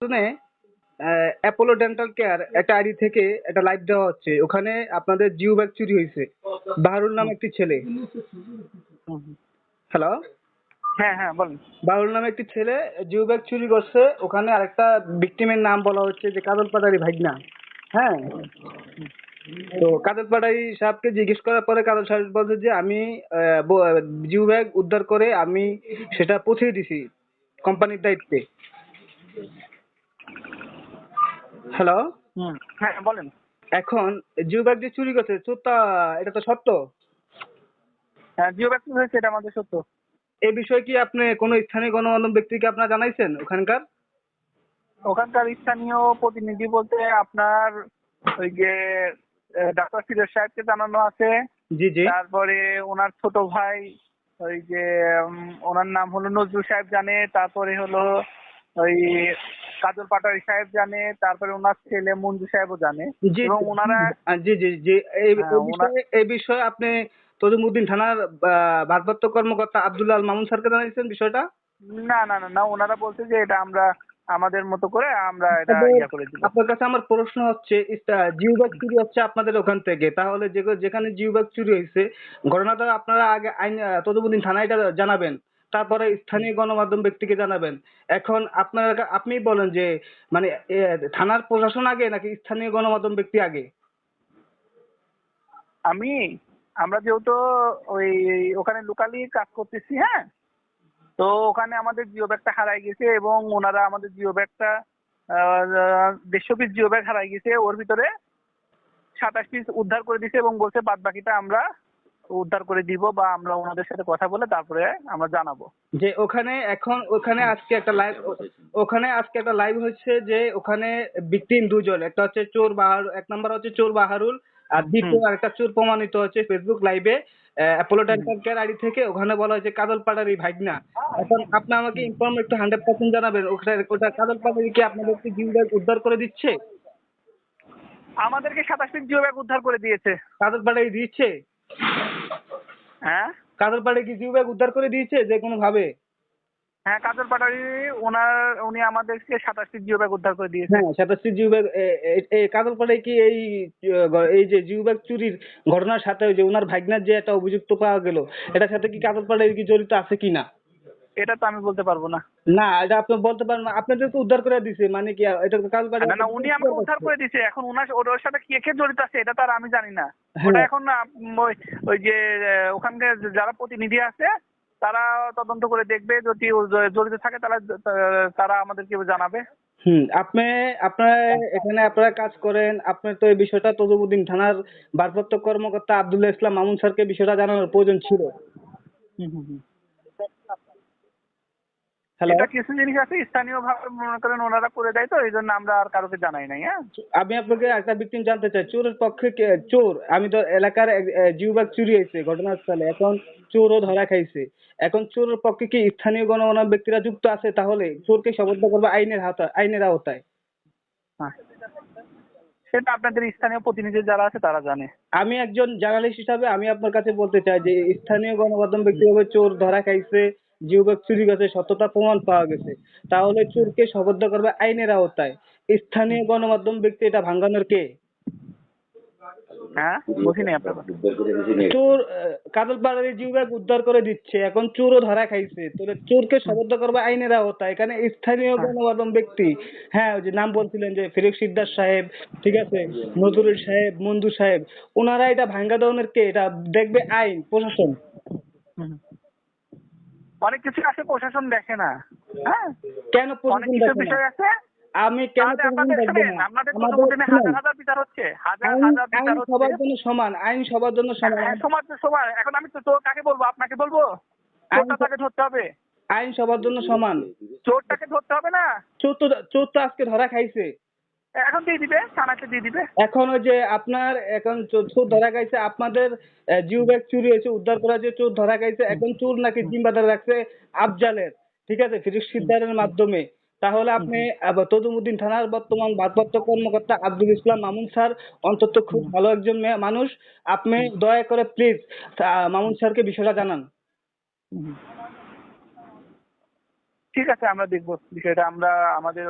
শুনে Apollo dental care একটা ID থেকে একটা লাইভ দেওয়া হচ্ছে। ওখানে আপনাদের জিও ব্যাগ চুরি হয়েছে। বাহারুল নামে একটি ছেলে। হ্যালো হ্যাঁ হ্যাঁ বলেন। বাহারুল নামে একটি ছেলে জিও ব্যাগ চুরি করছে। ওখানে আরেকটা ভিকটিমের নাম বলা হচ্ছে যে কাজল পাটারি ভাগনা হ্যাঁ? তো কাজল পাটারি সাহেবকে জিজ্ঞেস করার পরে কাজল সাহেব বলছে যে আমি জিও ব্যাগ উদ্ধার করে আমি সেটা পৌঁছে দিছি কোম্পানির দায়িত্বে। হ্যালো হ্যাঁ বলেন। এখন জিও ব্যাগ যে চুরি করছে চোরটা এটা তো সত্য? হ্যাঁ জিও ব্যাগ হয়েছে এটা আমাদের সত্য। এই বিষয়ে কি আপনি কোনো স্থানীয় গণমাধ্যম ব্যক্তিকে আপনারা জানাইছেন ওখানকার? ওখানকার স্থানীয় প্রতিনিধি বলতে আপনার ওই যে ডাক্তার ফিরোজ সাহেবকে জানানো আছে। জি জি। তারপরে ওনার ছোট ভাই ওই যে ওনার নাম হলো নজরুল সাহেব জানে। তারপরে হলো ওই কাজল পাটারি সাহেব জানে তারপরে ওনার ছেলে মঞ্জু সাহেবও জানে। এবং ওনারা জি জি জি এই হ্যাঁ, বিষয়ে এই বিষয়ে আপনি তজুমুদ্দিন থানার ভারপ্রাপ্ত কর্মকর্তা আব্দুল্লাহ আল মামুন স্যারকে জানাইছেন বিষয়টা? না না না না ওনারা বলছে যে এটা আমরা আমাদের মতো করে আমরা এটা ইয়া করে দিব। আপনার কাছে আমার প্রশ্ন হচ্ছে ইস্তা- জিও চুরি হচ্ছে আপনাদের ওখান থেকে। তাহলে যেখানে জিও ব্যাগ চুরি হয়েছে ঘটনাটা আপনারা আগে আইন আহ, থানায় এটা জানাবেন। তারপরে স্থানীয় গণমাধ্যম ব্যক্তিকে জানাবেন। এখন আপনারা, আপনি বলেন যে মানে থানার প্রশাসন আগে নাকি স্থানীয় গণমাধ্যম ব্যক্তি আগে? আমি, আমরা যেহেতু ওই, ওখানে লোকালি কাজ করতেছি হ্যাঁ? তো ওখানে আমাদের জিও ব্যাগটা হারাই গেছে এবং ওনারা আমাদের জিও ব্যাগটা দেড়শো পিস জিও ব্যাগ হারাই গেছে। ওর ভিতরে সাতাশ পিস উদ্ধার করে দিছে এবং বলছে বাদ বাকিটা আমরা উদ্ধার করে দিব বা আমরা ওনাদের সাথে কথা বলে তারপরে আমরা জানাব। যে ওখানে এখন ওখানে আজকে একটা লাইভ ওখানে আজকে একটা লাইভ হচ্ছে যে ওখানে ভিকটিম দুজন একটা হচ্ছে চোর বাহার এক নাম্বার হচ্ছে চোর বাহারুল আর দ্বিতীয় আরেকটা চোর প্রমাণিত হচ্ছে ফেসবুক লাইভে অ্যাপোলো কেয়ার আইডি থেকে ওখানে বলা হয়েছে কাজল পাটারি ভাগনা এখন আপনি আমাকে ইনফর্ম একটু হান্ড্রেড পার্সেন্ট জানাবেন ওখানে ওটা কাজল পাটারি কি আপনাদেরকে জিও উদ্ধার করে দিচ্ছে? আমাদেরকে সাতাশ পিস জিও ব্যাগ উদ্ধার করে দিয়েছে। কাজল পাটারি দিচ্ছে হ্যাঁ? কাদের পাড়ে কি জিও ব্যাগ উদ্ধার করে দিয়েছে? যে কোনো ভাবে? হ্যাঁ কাজল পাটারি ওনার উনি আমাদেরকে সাতাশটি জিও ব্যাগ উদ্ধার করে দিয়েছে। হ্যাঁ সাতাশটি জিও ব্যাগ এই কাজল পাড়ে কি এই এই যে জিও ব্যাগ চুরির ঘটনার সাথে ওই যে ওনার ভাগনার যে একটা অভিযুক্ত পাওয়া গেল এটার সাথে কি কাজল পাড়ায় কি জড়িত আছে কি না এটা তো আমি বলতে পারব না। না এটা আপনি বলতে পারেন না আপনাদের তো উদ্ধার করে দিছে মানে কি এটা তো কাজল না না উনি আমাকে উদ্ধার করে দিয়েছে এখন ওনার ওর সাথে কে কে জড়িত আছে এটা তো আর আমি জানি না। হ্যাঁ। ওটা এখন ওই ওই যে ওখানকার যারা প্রতিনিধি আছে তারা তদন্ত করে দেখবে যদি জড়িত থাকে তারা তারা আমাদেরকে জানাবে। হুম আপনি আপনারা এখানে আপনারা কাজ করেন আপনার তো এই বিষয়টা তজুবুদ্দিন থানার ভারপ্রাপ্ত কর্মকর্তা আব্দুল্লাহ ইসলাম মামুন স্যারকে বিষয়টা জানানোর প্রয়োজন ছিল। হ্যালো এটা কিছু জিনিস আছে স্থানীয় ভাবে মনে করেন ওনারা করে দেয় তো এই জন্য আমরা আর কারোকে জানাই নাই হ্যাঁ? আমি আপনাকে একটা ভিকটিম জানতে চাই চোরের পক্ষে চোর আমি তো এলাকার ব্যাগ চুরি হয়েছে ঘটনাস্থলে এখন চোরও ধরা খাইছে। এখন চোরের পক্ষে কি স্থানীয় গণমান্য ব্যক্তিরা যুক্ত আছে তাহলে চোরকে শবদ্ধ করবে আইনের হাত আইনের আওতায়? হ্যাঁ। সেটা আপনাদের স্থানীয় প্রতিনিধি যারা আছে তারা জানে। আমি একজন জার্নালিস্ট হিসাবে আমি আপনার কাছে বলতে চাই যে স্থানীয় গণমাধ্যম ব্যক্তিভাবে চোর ধরা খাইছে ব্যাগ চুরি গেছে সত্যতা প্রমাণ পাওয়া গেছে। তাহলে চোরকে সবদ্ধ করবে আইনের আওতায়। স্থানীয় গণমাধ্যম ব্যক্তি এটা ভাঙানোর কে? হ্যাঁ বুঝিনি আপনার। চোর কাজল পাড়ারে জিও উদ্ধার করে দিচ্ছে। এখন চোরও ধরা খাইছে। তাহলে চোরকে সবদ্ধ করবে আইনের আওতায়। এখানে স্থানীয় গণমাধ্যম ব্যক্তি হ্যাঁ ওই যে নাম বলছিলেন যে ফিরোজ সিদ্দার সাহেব ঠিক আছে নজরুল সাহেব মঞ্জু সাহেব ওনারা এটা ভাঙ্গা দেওয়ানোর কে? এটা দেখবে আইন প্রশাসন। হুম। অনেক কিছু আছে প্রশাসন দেখে না। হ্যান কেন অনেক কিছু বিষয় আছে। আমি কেন হাজার হাজার বিচার হচ্ছে হাজার হাজার বিচার সবার জন্য সমান আইন সবার জন্য সমান। হ্যাঁ, সমাজ সবার। এখন আমি তো কাকে বলব? আপনাকে বলব? তাকে ধরতে হবে? আইন সবার জন্য সমান। চোরটাকে ধরতে হবে না? চোর তো চোর তো আজকে ধরা খাইছে। এখন দিয়ে দিবে থানাকে দিয়ে দিবে। এখন ওই যে আপনার এখন চোর ধরা গেছে আপনাদের জিও ব্যাগ চুরি হয়েছে উদ্ধার করা যে চোর ধরা গেছে এখন চোর নাকি জিম্বাদার রাখছে আফজালের ঠিক আছে? ফিরিজ সিদ্দারের মাধ্যমে। তাহলে আপনি তদুমুদ্দিন থানার বর্তমান ভারপ্রাপ্ত কর্মকর্তা আব্দুল ইসলাম মামুন স্যার অন্তত খুব ভালো একজন মানুষ। আপনি দয়া করে প্লিজ মামুন স্যারকে বিষয়টা জানান। ঠিক আছে আমরা দেখব বিষয়টা। আমরা আমাদের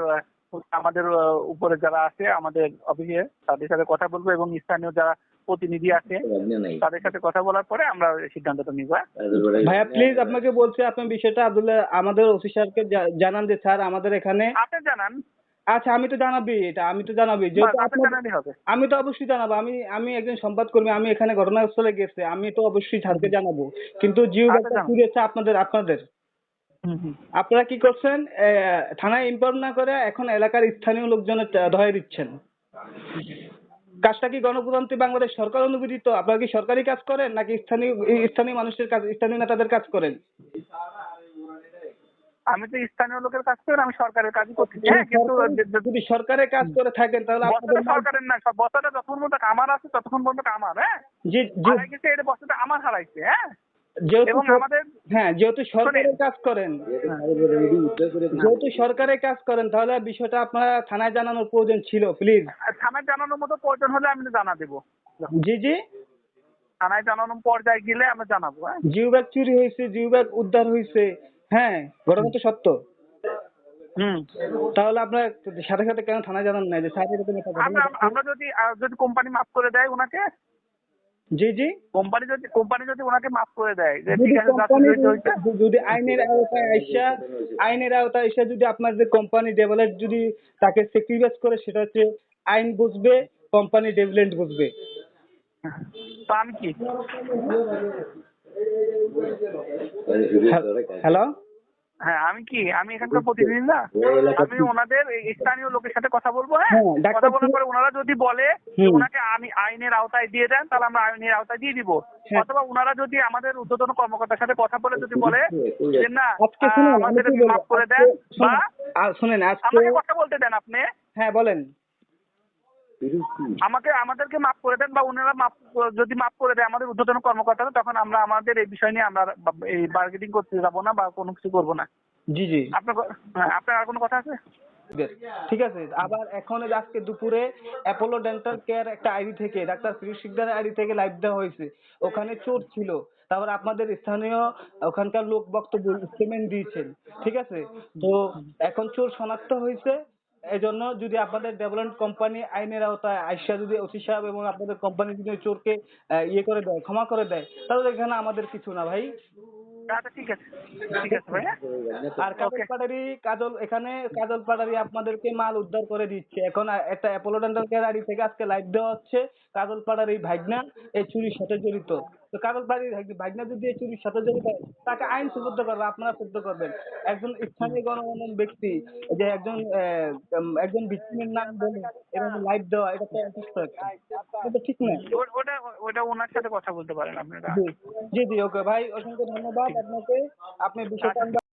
আমাদের উপরে যারা আছে আমাদের অফিসে তাদের সাথে কথা বলব এবং স্থানীয় যারা প্রতিনিধি আছে তাদের সাথে কথা বলার পরে আমরা সিদ্ধান্তটা নিবো হ্যাঁ? ভাইয়া প্লিজ আপনাকে বলছি আপনি বিষয়টা আব্দুল্লাহ আমাদের অফিসারকে জানান যে স্যার আমাদের এখানে আপনি জানান। আচ্ছা আমি তো জানাবি এটা আমি তো জানাবি। আপনার- আমি তো অবশ্যই জানাব আমি আমি একজন সংবাদকর্মী আমি এখানে ঘটনাস্থলে গেছি আমি তো অবশ্যই স্যারকে জানাব। কিন্তু জিও আচ্ছা, আপনাদের আপনাদের। আপনারা কি করছেন? থানায় ইনফর্ম না করে এখন এলাকার স্থানীয় লোকজনের ধরে দিচ্ছেন। কাজটা কি গণপ্রজাতন্ত্রী বাংলাদেশ সরকার অনুমোদিত? আপনারা কি সরকারি কাজ করেন নাকি স্থানীয় স্থানীয় মানুষের কাজ স্থানীয় নেতাদের কাজ করেন? আমি তো স্থানীয় লোকের কাজ করি আমি সরকারের কাজই করতেছি হ্যাঁ কিন্তু যদি সরকারের কাজ করে থাকেন তাহলে আপনাদের সরকারের না সব বস্তাটা যতক্ষণ পর্যন্ত আমার আছে ততক্ষণ পর্যন্ত আমার হ্যাঁ? জি জি। এটা বস্তাটা আমার হারাইছে হ্যাঁ? যেহেতু আমাদের হ্যাঁ যেহেতু সরকারের কাজ করেন। যেহেতু সরকারের কাজ করেন তাহলে বিষয়টা আপনারা থানায় জানানোর প্রয়োজন ছিল প্লিজ থানায় জানানোর মতো প্রয়োজন হলে আমি জানা দেবো। জি জি। থানায় জানানোর পর্যায়ে গেলে আমরা জানাব হ্যাঁ? জিও ব্যাগ চুরি হয়েছে জিও ব্যাগ উদ্ধার হয়েছে। হ্যাঁ ঘটনা তো সত্য। হুম। তাহলে আপনার সাথে সাথে কেন থানায় জানান নাই? যে স্যার আমরা যদি যদি কোম্পানি মাফ করে দেয় ওনাকে জি জি। কোম্পানি যদি কোম্পানি যদি ওনাকে মাফ করে দেয় যে যদি ঠিক আছে আইনের আওতায় আইসা আইনের আওতায় আইসা যদি আপনার যে কোম্পানি ডেভেলপ যদি তাকে স্যাক্রিফাইস করে সেটা হচ্ছে আইন বুঝবে কোম্পানি ডেভেলপমেন্ট বুঝবে। তো কি? হ্যালো? হ্যাঁ আমি কি? আমি এখানকার প্রতিনিধি না? আমি ওনাদের স্থানীয় লোকের সাথে কথা বলব হ্যাঁ? হ্যাঁ, কথা বলার পরে ওনারা যদি বলে ওনাকে আমি আইনের আওতায় দিয়ে দেন তাহলে আমরা আইনের আওতায় দিয়ে দিব। হ্যাঁ। অথবা ওনারা যদি আমাদের উদ্বোধন কর্মকর্তার সাথে কথা বলে যদি বলে যে না আমাদের মাফ করে দেন বা শুনুন, আমাকে কথা বলতে দেন আপনি। হ্যাঁ বলেন। আমাকে আমাদেরকে মাফ করে দেন বা ওনারা মাফ যদি মাফ করে দেয় আমাদের ঊর্ধ্বতন কর্মকর্তারা তখন আমরা আমাদের এই বিষয় নিয়ে আমরা এই বার্গেটিং করতে যাব না বা কোনো কিছু করব না। জি জি। আপনার হ্যাঁ, আপনার আর কোনো কথা আছে? ঠিক আছে। আবার এখন আজকে দুপুরে অ্যাপোলো ডেন্টাল কেয়ার একটা আইডি থেকে ডাক্তার ফিরোজ শিকদারের আইডি থেকে লাইভ দেওয়া হয়েছে। ওখানে চোর ছিল। তারপর আপনাদের স্থানীয় ওখানকার লোক বক্তব্য স্টেটমেন্ট দিয়েছেন। ঠিক আছে? তো এখন চোর শনাক্ত হয়েছে। এজন্য যদি আপনাদের ডেভেলপমেন্ট কোম্পানি আইনের আওতায় আইসা যদি ওসি সাহেব এবং আপনাদের কোম্পানি যদি চোরকে ইয়ে করে দেয় ক্ষমা করে দেয় তাহলে এখানে আমাদের কিছু না ভাই। আচ্ছা ঠিক আছে ঠিক আছে ভাই? আর কাজল পাড়ারি কাজল এখানে কাজল পাড়ারি আপনাদেরকে মাল উদ্ধার করে দিচ্ছে। এখন একটা অ্যাপোলো ডেন্টাল কেয়ার আইডি থেকে আজকে লাইভ দেওয়া হচ্ছে। কাজল পাড়ার এই ভাগনা এই চুরির সাথে জড়িত। তো কাজল পাড়ার ভাগনা যদি এই চুরির সাথে জড়িত হয়, তাকে আইন সুবদ্ধ করবে আপনারা সুদ্ধ করবেন। একজন স্থানীয় গণমান্য ব্যক্তি যে একজন একজন ভিক্টিমের নাম বলে এরকম লাইভ দেওয়া এটা তো অসুস্থ একটা। এটা ঠিক না ওটা ওটা ওনার সাথে কথা বলতে পারেন আপনারা। জি জি জি ওকে ভাই অসংখ্য ধন্যবাদ আপনাকে। আপনি বিষয়টা